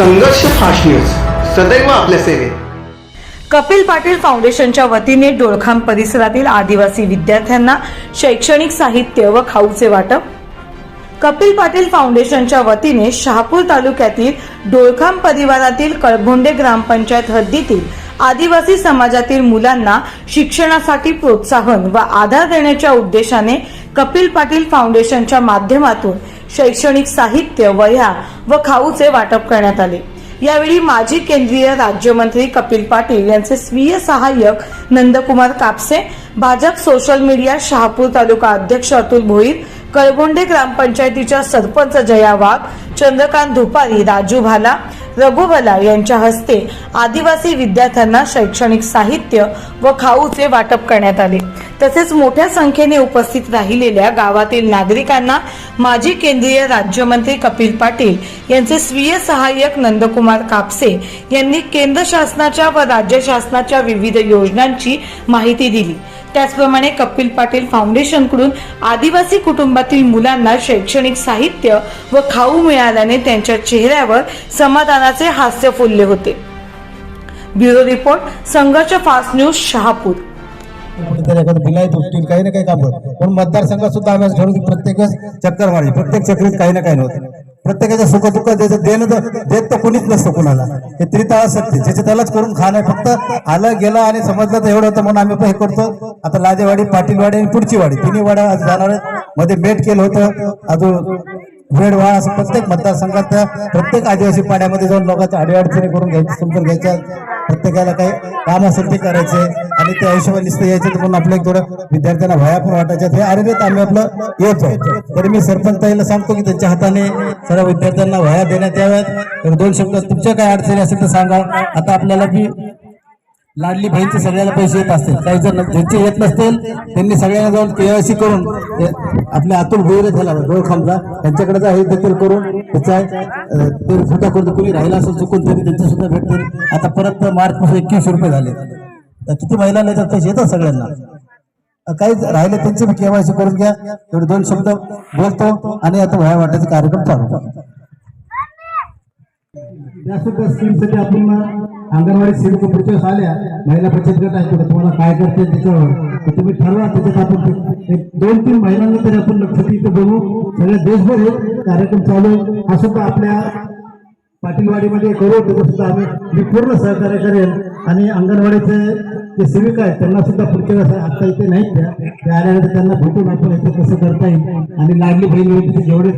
संघर्ष fast news सदैव आपल्या सेवेत. कपिल पाटील फाउंडेशनच्या वतीने डोळखाम परिसरातील आदिवासी विद्यार्थ्यांना शैक्षणिक साहित्य व खाऊचे वाटप. कपिल पाटील फाउंडेशनच्या वतीने शहापूर तालुक्यातील डोळखाम परिवारातील कळभोंडे ग्रामपंचायत हद्दीतील आदिवासी समाजातील मुलांना शिक्षणासाठी प्रोत्साहन व आधार देण्याच्या उद्देशाने कपिल पाटील फाउंडेशनच्या माध्यमातून शैक्षणिक साहित्य वह्या व खाऊचे वाटप करण्यात आले. यावेळी माजी केंद्रीय राज्यमंत्री कपिल पाटील यांचे स्वीय सहाय्यक नंदकुमार कापसे भाजप सोशल मीडिया शहापूर तालुका अध्यक्ष अतुल भोईर कळगोंडे ग्रामपंचायतीच्या सरपंच जया वाघ चंद्रकांत धुपारी राजू भाला रघुभला यांच्या हस्ते आदिवासी विद्यार्थ्यांना शैक्षणिक साहित्य व खाऊचे वाटप करण्यात आले. तसेच मोठ्या संख्येने उपस्थित राहिलेल्या गावातील नागरिकांना माजी केंद्रीय राज्यमंत्री कपिल पाटील यांचे स्वीय सहाय्यक नंदकुमार कापसे यांनी केंद्र शासनाच्या व राज्य शासनाच्या विविध योजनांची माहिती दिली. त्याचप्रमाणे कपिल पाटील फाउंडेशनकडून आदिवासी कुटुंबातील मुलांना शैक्षणिक साहित्य व खाऊ मिळाल्याने त्यांच्या चेहऱ्यावर समाधानाचे हास्य फुलले होते. Bureau report Sangharsh fast news Shahapur. एखादं बिलाय काही ना काही काम होत पण मतदारसंघात सुद्धा आम्ही ठरवलं की प्रत्येक चक्कर मारली प्रत्येक चक्रीत काही ना काही नव्हतं प्रत्येकाच्या सुख दुःख द्यायचं देणं तर देत तर कोणीच नसतं कोणाला. हे त्रिताळ सत्य ज्याचे त्यालाच करून खाणं फक्त आलं गेलं आणि समजलं तर एवढं होतं म्हणून आम्ही पण हे करतो. आता लाजेवाडी पाटीलवाडी आणि पुढची वाडी तिन्ही वाड्या जाणार मध्ये मेट केलं होतं. अजून वेडवा असं प्रत्येक मतदारसंघात त्या प्रत्येक आदिवासी पाड्यामध्ये जाऊन लोकांच्या अडीअडचणी करून घ्यायची समजून घ्यायच्या. प्रत्येकाला काही काम असेल ते करायचे. आणि त्या हिशोबाने दिसतं यायचं म्हणून आपल्या एक थोडं विद्यार्थ्यांना भया पण वाटायच्या हे अरेबेत आम्ही आपलं येतो तरी मी सरपंच ताईला सांगतो की त्यांच्या हाताने सर्व विद्यार्थ्यांना वह्या देण्यात याव्यात. तर दोन शब्द तुमच्या काय अडचणी असेल तर सांगा. आता आपल्याला की लाडली बहीणचे सगळ्याला पैसे येत असतील काही जर ज्यांचे येत नसतील त्यांनी सगळ्यांना जाऊन केवायसी करून आपल्या अतुल भोईरे झाला डोळखांबला त्यांच्याकडे जा हे देखील करून त्याचा ते सुद्धा करून कुणी राहिला असेल चुकून तरी त्यांचे सुद्धा भेटतील. आता परत मार्च पासून एकवीसशे रुपये झाले. तर किती महिलांना येतात पैसे येतात सगळ्यांना? काही राहिले त्यांचे मी केवायसी करून घ्या. एवढे दोन शब्द बोलतो आणि आता व्हाय वाटायचा कार्यक्रम चालू करतो. स्कीमसाठी आपण अंगणवाडी सेविका पुढच्या आल्या महिला बचत गट आहे तुम्हाला काय करते त्याच्यावर? तर तुम्ही ठरवा त्याच्यात आपण एक दोन तीन महिलांना तरी आपण लक्ष इथं बघू. सगळ्या देशभर कार्यक्रम चालू. आहे. हा आपल्या पाटीलवाडीमध्ये करू त्याचं सुद्धा आम्ही मी पूर्ण सहकार्य करेन. आणि अंगणवाडीचे जे सेविका आहेत त्यांना सुद्धा पुढच्या वेळेस आता इथे नाहीत. त्या आल्यानंतर त्यांना भेटून आपण इथे कसं करता येईल? आणि लाडली बहीण जेवढे